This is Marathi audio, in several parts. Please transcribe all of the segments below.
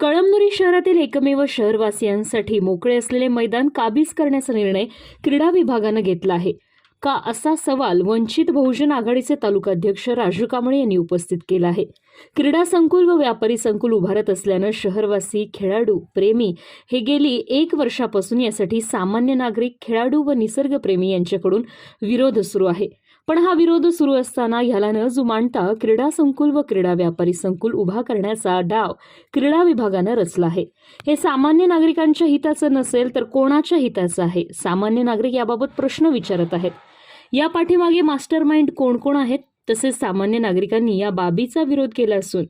कळमनुरी शहरातील एकमेव शहरवासियांसाठी मोकळे असलेले मैदान काबीज करण्याचा निर्णय क्रीडा विभागानं घेतला आहे. का असा सवाल वंचित बहुजन आघाडीचे तालुकाध्यक्ष राजू कांबळे यांनी उपस्थित केला आहे. क्रीडा संकुल व व्यापारी संकुल उभारत असल्यानं शहरवासी खेळाडू प्रेमी हे गेली एक वर्षापासून यासाठी सामान्य नागरिक खेळाडू व निसर्गप्रेमी यांच्याकडून विरोध सुरू आहे. पण हा विरोध सुरू असताना ह्याला न जुमानता क्रीडा संकुल व क्रीडा व्यापारी संकुल उभा करण्याचा डाव क्रीडा विभागानं रचला आहे. हे सामान्य नागरिकांच्या हिताचं नसेल तर कोणाच्या हिताचं आहे? सामान्य नागरिक याबाबत प्रश्न विचारत आहेत. या पाठीमागे मास्टर माइंड कोण कोण आहेत? तसेच सामान्य नागरिकांनी या बाबीचा विरोध केला असून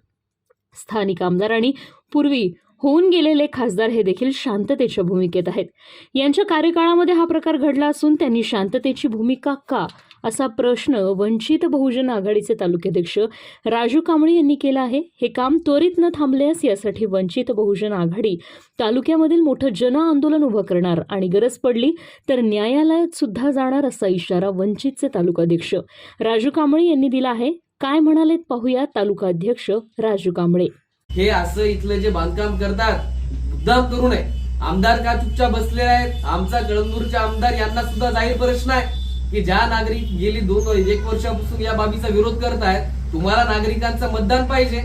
स्थानिक आमदार आणि पूर्वी होऊन गेलेले खासदार हे देखील शांततेच्या भूमिकेत आहेत. यांच्या कार्यकाळामध्ये हा प्रकार घडला असून त्यांनी शांततेची भूमिका का असा प्रश्न वंचित बहुजन आघाडीचे तालुकाध्यक्ष राजू कांबळे यांनी केला आहे. हे काम त्वरित न थांबल्यास यासाठी वंचित बहुजन आघाडी तालुक्यामधील मोठं जन आंदोलन उभं करणार आणि गरज पडली तर न्यायालयात सुद्धा जाणार असा इशारा वंचितचे तालुकाध्यक्ष राजू कांबळे यांनी दिला आहे. काय म्हणालेत पाहूया तालुका अध्यक्ष राजू कांबळे. हे असं इथलं जे बांधकाम करतात मुद्दाम करू नये. आमदार का चुपचाप बसलेले आहेत? आमचा कळमनूरचे आमदार यांना सुद्धा जाहीर प्रश्न आहे. की ज्या नागरिक गेली दोन एक वर्षापासून या बाबीचा विरोध करत आहेत तुम्हाला नागरिकांचं मतदान पाहिजे.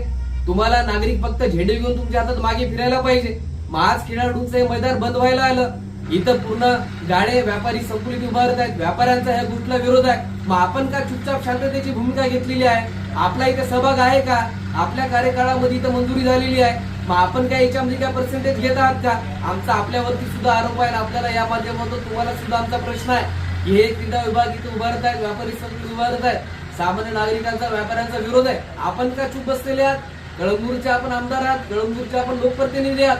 तुम्हाला नागरिक फक्त झेंडे घेऊन तुमच्या हातात मागे फिरायला पाहिजे. मग आज खेळाडूंचं हे मैदान बंद व्हायला आलं. इथं पूर्ण गाडे व्यापारी संकुलित उभारत आहेत. व्यापाऱ्यांचा ह्या गोष्टीला विरोध आहे. मग आपण का चुपचाप शांततेची भूमिका घेतलेली आहे? आपला इथे सहभाग आहे का? आपल्या कार्यकाळामध्ये इथं मंजुरी झालेली आहे. मग आपण काय याच्यामध्ये काय पर्सेंटेज घेत आहात का? आमचा आपल्यावरती सुद्धा आरोप आहे आपल्याला या माध्यमातून तुम्हाला सुद्धा आमचा प्रश्न आहे. हे क्रीडा विभाग इथे उभारत आहेत व्यापारी संघ उभारत आहेत. सामान्य नागरिकांचा व्यापाऱ्यांचा विरोध आहे. आपण का चूप बसलेले आहात? कळमनूरचे आपण आमदार आहात कळमनूरचे आपण लोकप्रतिनिधी आहात.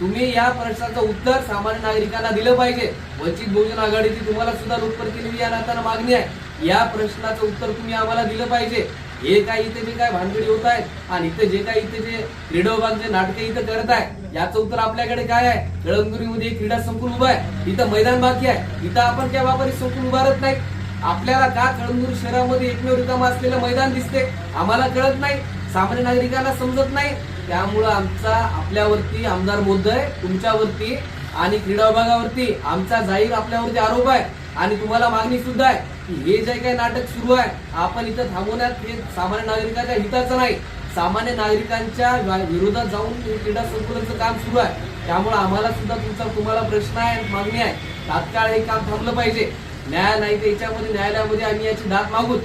तुम्ही या प्रश्नाचं उत्तर सामान्य नागरिकांना दिलं पाहिजे. वंचित बहुजन आघाडीची तुम्हाला सुद्धा लोकप्रतिनिधी या नात्यानं मागणी आहे. या प्रश्नाचं उत्तर तुम्ही आम्हाला दिलं पाहिजे. हे काय इथे जे काय भानगडी होत आहेत आणि इथे जे काय इथे जे क्रीडा जे नाटके इथं करत आहे याचं उत्तर आपल्याकडे काय आहे? कळंगुरीमध्ये क्रीडा संकुल उभा आहे. इथं मैदान बाकी आहे. इथं आपण त्या व्यापारी संकुल उभारत नाही. आपल्याला का कळमनुरी शहरामध्ये एकमेव रिकाम असलेलं मैदान दिसते आम्हाला कळत नाही. सामान्य नागरिकांना समजत नाही. त्यामुळं आमचा आपल्यावरती आमदार मोदय तुमच्यावरती आणि क्रीडा विभागावरती आमचा जाहीर आपल्यावरती आरोप आहे. आणि तुम्हाला मागणी सुद्धा आहे. की हे जे काही नाटक सुरू आहे आपण इथं थांबवण्यात हे सामान्य नागरिकांच्या हिताचं नाही. सामान्य नागरिकांच्या विरोधात जाऊन क्रीडा संकुलाचं काम सुरू आहे. त्यामुळे आम्हाला सुद्धा तुमचा तुम्हाला प्रश्न आहे मागणी आहे. तात्काळ हे काम थांबलं पाहिजे. न्याय नाही तर याच्यामध्ये न्यायालयामध्ये आम्ही याची दाद मागूत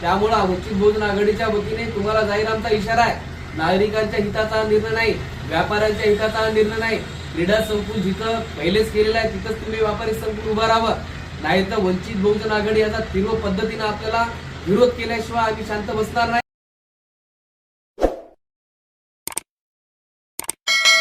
त्यामुळं वंचित बहुजन आघाडीच्या वतीने तुम्हाला जाहीर आमचा इशारा आहे. नागरिकांच्या हिताचा निर्णय नाही व्यापाऱ्यांच्या हिताचा निर्णय नाही. क्रीडा संकुल जिथं पहिलेच केलेलं आहे तिथंच तुम्ही व्यापारी संकुल उभं राहावं. नाही तर वंचित बहुजन आघाडी याचा तीव्र पद्धतीने आपल्याला विरोध केल्याशिवाय आम्ही शांत बसणार नाही.